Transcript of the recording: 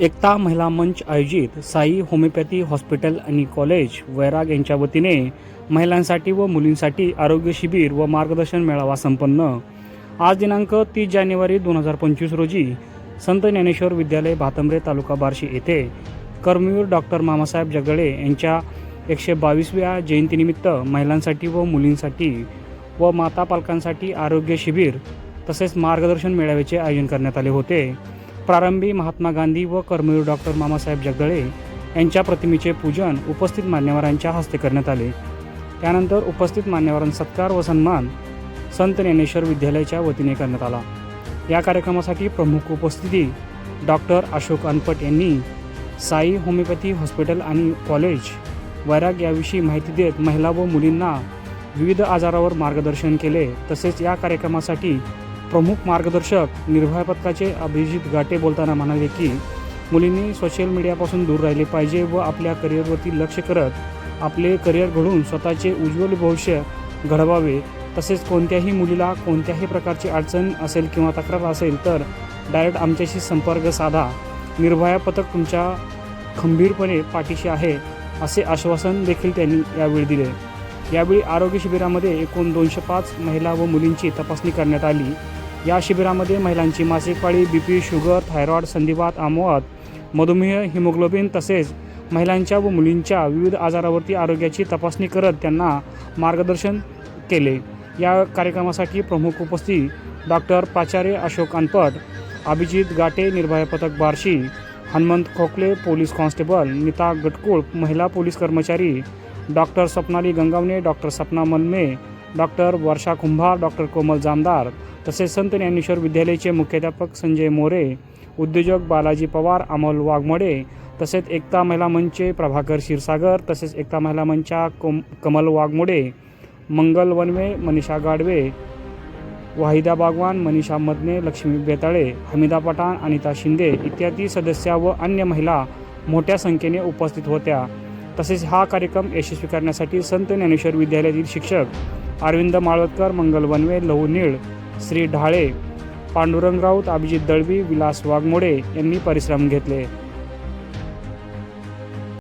एकता महिला मंच आयोजित Sai homeopathy hospital आणि college Vairag यांच्या वतीने महिलांसाठी व मुलींसाठी आरोग्य शिबिर व मार्गदर्शन मेळावा संपन्न. आज दिनांक तीस जानेवारी दोन हजार पंचवीस रोजी संत ज्ञानेश्वर विद्यालय भातंब्रे तालुका बार्शी येथे कर्मवीर डॉक्टर मामासाहेब जगळे यांच्या एकशे बावीसव्या जयंतीनिमित्त महिलांसाठी व मुलींसाठी व माता पालकांसाठी आरोग्य शिबिर तसेच मार्गदर्शन मेळाव्याचे आयोजन करण्यात आले होते. प्रारंभी महात्मा गांधी व कर्मवीर डॉक्टर मामासाहेब जगदळे यांच्या प्रतिमेचे पूजन उपस्थित मान्यवरांच्या हस्ते करण्यात आले. त्यानंतर उपस्थित मान्यवरांचा सत्कार व सन्मान संत ज्ञानेश्वर विद्यालयाच्या वतीने करण्यात आला. या कार्यक्रमासाठी प्रमुख उपस्थिती डॉक्टर अशोक अनपट यांनी साई होमिओपॅथी हॉस्पिटल आणि कॉलेज वैराग याविषयी माहिती देत महिला व मुलींना विविध आजारावर मार्गदर्शन केले. तसेच या कार्यक्रमासाठी प्रमुख मार्गदर्शक निर्भया पथकाचे अभिजित गाटे बोलताना म्हणाले की मुलींनी सोशल मीडियापासून दूर राहिले पाहिजे व आपल्या करिअरवरती लक्ष करत आपले करिअर घडवून स्वतःचे उज्ज्वल भविष्य घडवावे. तसेच कोणत्याही मुलीला कोणत्याही प्रकारची अडचण असेल किंवा तक्रार असेल तर डायरेक्ट आमच्याशी संपर्क साधा. निर्भया पथक तुमच्या खंबीरपणे पाठीशी आहे असे आश्वासन देखील त्यांनी यावेळी दिले. यावेळी आरोग्य शिबिरामध्ये एकूण दोनशे पाच महिला व मुलींची तपासणी करण्यात आली. या शिबिरामध्ये महिलांची मासिक पाळी बी पी शुगर थायरॉईड संधिवात आमोवात मधुमेह हिमोग्लोबिन तसेच महिलांच्या व मुलींच्या विविध आजारावरती आरोग्याची तपासणी करत त्यांना मार्गदर्शन केले. या कार्यक्रमासाठी प्रमुख उपस्थित डॉक्टर प्राचार्य अशोक अनपट अभिजित गाटे निर्भया पथक बार्शी हनुमंत खोकले पोलीस कॉन्स्टेबल नीता गटकुळ महिला पोलीस कर्मचारी doctor Swapnali Gangawane doctor Sapna Manme doctor Varsha Kumbhar doctor Komal Jamdar तसेच संत ज्ञानेश्वर विद्यालयाचे मुख्याध्यापक संजय मोरे उद्योजक बालाजी पवार अमोल वाघमोडे तसेच एकता महिला मंचचे प्रभाकर क्षीरसागर तसेच एकता महिला मंचच्या कोम कमल वाघमोडे मंगल वनवे मनीषा गाडवे वाहिदा बागवान मनीषा मदने लक्ष्मी बेताळे हमिदा पठाण अनिता शिंदे इत्यादी सदस्या व अन्य महिला मोठ्या संख्येने उपस्थित होत्या. तसेच हा कार्यक्रम यशस्वी करण्यासाठी संत ज्ञानेश्वर विद्यालयातील शिक्षक अरविंद माळवतकर मंगल वनवे लहू नीळ श्री ढाळे पांडुरंग राऊत अभिजित दळवी विलास वाघमोडे यांनी परिश्रम घेतले.